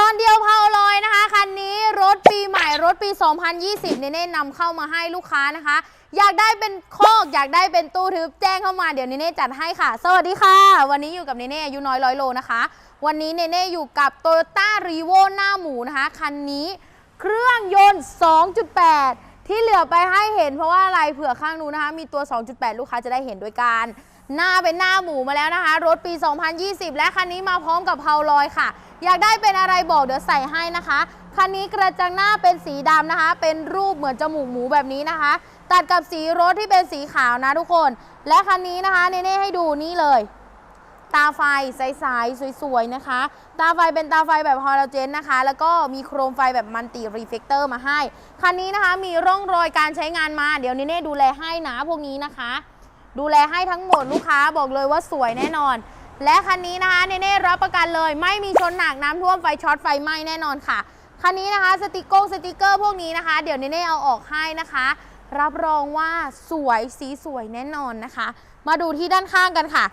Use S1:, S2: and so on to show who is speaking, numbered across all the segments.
S1: ตอนเดียวเผาลอยนะคะ คันนี้รถปีใหม่รถปี 2020เนเน่นำเข้ามาให้ลูกค้านะคะ อยากได้เป็นโคอกอยากได้เป็นตู้ทึบแจ้งเข้ามาเดี๋ยวเนเน่จัดให้ค่ะ สวัสดีค่ะ วันนี้อยู่กับเนเน่อายุน้อยร้อยโลนะคะ วันนี้เนเน่อยู่กับ t o y ยต้ารีโวหน้าหมูนะคะ คันนี้เครื่องยนต์ 2.8 ที่เหลือไปให้เห็นเพราะว่าอะไรเผื่อข้างนู้นนะคะ มีตัว 2.8 ลูกค้าจะได้เห็นด้วยกัน หน้าเป็นหน้าหมูมาแล้วนะคะ รถปี 2020 และคันนี้มาพร้อมกับเพาลอยค่ะ อยากได้เป็นอะไรบอกเดี๋ยวใส่ให้นะคะ คันนี้กระจังหน้าเป็นสีดำนะคะ เป็นรูปเหมือนจมูกหมูแบบนี้นะคะ ตัดกับสีรถที่เป็นสีขาวนะทุกคน และคันนี้นะคะเน่ให้ดูนี่เลย ตาไฟใสๆสวยๆนะคะ ตาไฟเป็นตาไฟแบบฮอลโลเจนนะคะ แล้วก็มีโครมไฟแบบมันติรีเฟกเตอร์มาให้ คันนี้นะคะมีร่องรอยการใช้งานมา เดี๋ยวนิเน่ดูแลให้นะพวกนี้นะคะ ดูแลให้ทั้งหมดลูกค้าบอกเลยว่าสวยแน่นอน และคันนี้นะคะเนเน่รับประกันเลย ไม่มีชนหนักน้ำท่วมไฟช็อตไฟไหม้แน่นอนค่ะ คันนี้นะคะสติกเกอร์สติกเกอร์พวกนี้นะคะ เดี๋ยวเนเน่เอาออกให้นะคะ รับรองว่าสวยสีสวยแน่นอนนะคะ มาดูที่ด้านข้างกันค่ะ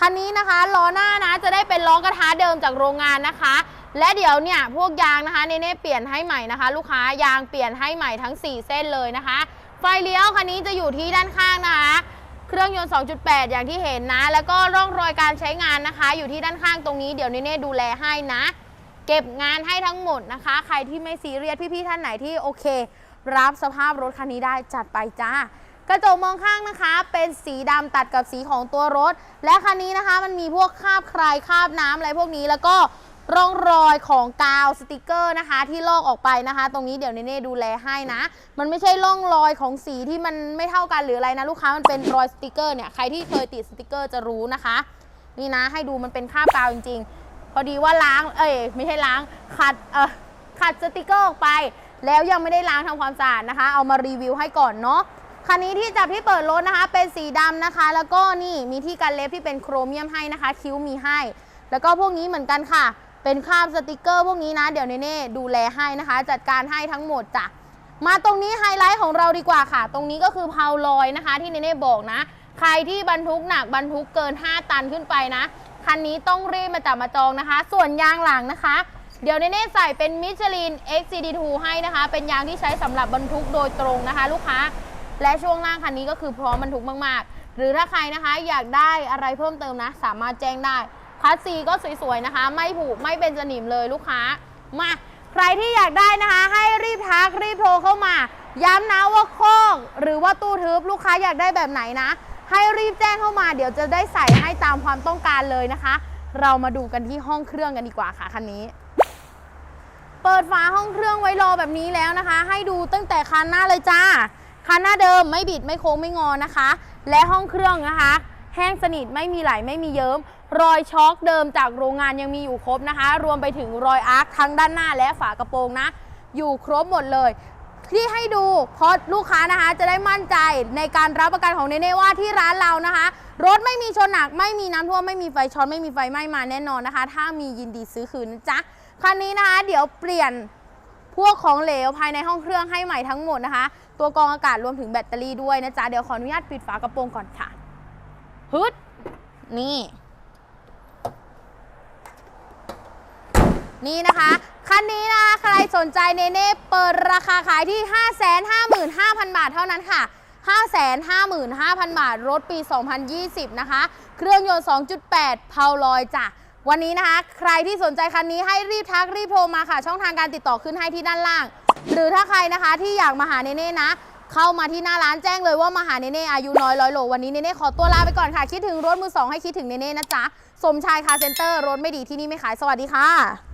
S1: คันนี้นะคะล้อหน้านะจะได้เป็นล้อกระทะเดิมจากโรงงานนะคะ และเดี๋ยวเนี่ยพวกยางนะคะเนเน่เปลี่ยนให้ใหม่นะคะ ลูกค้ายางเปลี่ยนให้ใหม่ทั้ง 4 เส้นเลยนะคะ ไฟเลี้ยวคันนี้จะอยู่ที่ด้านข้างนะคะ เครื่องยนต์ 2.8 อย่างที่เห็นนะ แล้วก็ร่องรอยการใช้งานนะคะ อยู่ที่ด้านข้างตรงนี้เดี๋ยวเนเน่ดูแลให้นะ เก็บงานให้ทั้งหมดนะคะ ใครที่ไม่ซีเรียสพี่ๆท่านไหนที่โอเค รับสภาพรถคันนี้ได้จัดไปจ้ากระจกมองข้างนะคะ เป็นสีดำตัดกับสีของตัวรถ และคันนี้นะคะมันมีพวกคราบใครคราบน้ำอะไรพวกนี้แล้วก็ ร่องรอยของกาวสติกเกอร์นะคะ ที่ลอกออกไปนะคะ ตรงนี้เดี๋ยวเนเน่ดูแลให้นะ มันไม่ใช่ร่องรอยของสีที่มันไม่เท่ากันหรืออะไรนะลูกค้ามันเป็นรอยสติกเกอร์เนี่ยใครที่เคยติดสติกเกอร์จะรู้นะคะ นี่นะให้ดูมันเป็นคราบกาวจริง ๆ พอดีว่าล้างเอ้ยไม่ใช่ล้างขัดเออขัดสติกเกอร์ออกไป แล้วยังไม่ได้ล้างทำความสะอาดนะคะ เอามารีวิวให้ก่อนเนาะคันนี้ที่จับที่เปิดรถนะคะ เป็นสีดำนะคะ แล้วก็นี่มีที่กันเล็บที่เป็นโครเมียมให้นะคะ คิ้วมีให้ แล้วก็พวกนี้เหมือนกันค่ะ เป็นคราบสติกเกอร์พวกนี้นะ เดี๋ยวเนเน่ดูแลให้นะคะ จัดการให้ทั้งหมดจ้ะมาตรงนี้ไฮไลท์ของเราดีกว่าค่ะ ตรงนี้ก็คือเพาลอยนะคะ ที่เนเน่บอกนะ ใครที่บรรทุกหนักบรรทุกเกิน 5 ตันขึ้นไปนะคันนี้ต้องรีบมาจับมาจองนะคะ ส่วนยางหลังนะคะ เดี๋ยวเนเน่ใส่เป็นมิชลิน XCD2 ให้นะคะ เป็นยางที่ใช้สำหรับบรรทุกโดยตรงนะคะ ลูกค้า และช่วงล่างคันนี้ก็คือพร้อมบรรทุกมาก ๆ หรือถ้าใครนะคะอยากได้อะไรเพิ่มเติมนะ สามารถแจ้งได้ คัสซีก็สวยๆนะคะ ไม่ผุไม่เป็นสนิมเลยลูกค้ามาใครที่อยากได้นะคะ ให้รีบทักรีบโทรเข้ามา ย้ำนะว่าโคอกหรือว่าตู้ทึบลูกค้าอยากได้แบบไหนนะ ให้รีบแจ้งเข้ามาเดี๋ยวจะได้ใส่ให้ตามความต้องการเลยนะคะ เรามาดูกันที่ห้องเครื่องกันดีกว่าค่ะคันนี้ เปิดฝาห้องเครื่องไว้รอแบบนี้แล้วนะคะ ให้ดูตั้งแต่คันหน้าเลยจ้าคันหน้าเดิมไม่บิดไม่โค้งไม่งอนะคะ และห้องเครื่องนะคะ แห้งสนิทไม่มีไหลไม่มีเยิ้ม รอยช็อคเดิมจากโรงงานยังมีอยู่ครบนะคะ รวมไปถึงรอยอาร์คทั้งด้านหน้าและฝากระโปรงนะ อยู่ครบหมดเลย ที่ให้ดูเพราะลูกค้านะคะจะได้มั่นใจในการรับประกันของเนเน่ว่าที่ร้านเรานะคะ รถไม่มีชนหนักไม่มีน้ำท่วมไม่มีไฟช็อตไม่มีไฟไหม้มาแน่นอนนะคะ ถ้ามียินดีซื้อคืนนะจ๊ะคันนี้นะคะเดี๋ยวเปลี่ยนพวกของเหลวภายในห้องเครื่องให้ใหม่ทั้งหมดนะคะ ตัวกรองอากาศรวมถึงแบตเตอรี่ด้วยนะจ๊ะ เดี๋ยวขออนุญาตปิดฝากระโปรงก่อนค่ะ ฮึด นี่ นี่นะคะ คันนี้นะคะ ใครสนใจเนเน่เปิดราคาขายที่ 555,000 บาทเท่านั้นค่ะ 555,000 บาท รถปี 2020 นะคะ เครื่องยนต์ 2.8 เพาลอยจ้ะวันนี้นะคะ ใครที่สนใจคันนี้ให้รีบทักรีบโทรมาค่ะ ช่องทางการติดต่อขึ้นให้ที่ด้านล่าง หรือถ้าใครนะคะที่อยากมาหาเนเน่นะ เข้ามาที่หน้าร้านแจ้งเลยว่ามาหาเนเน่อายุน้อยร้อยโลวันนี้เนเน่ขอตัวลาไปก่อนค่ะ คิดถึงรถมือสองให้คิดถึงเนเน่นะจ๊ะ สมชายคาเซ็นเตอร์รถไม่ดีที่นี่ไม่ขายสวัสดีค่ะ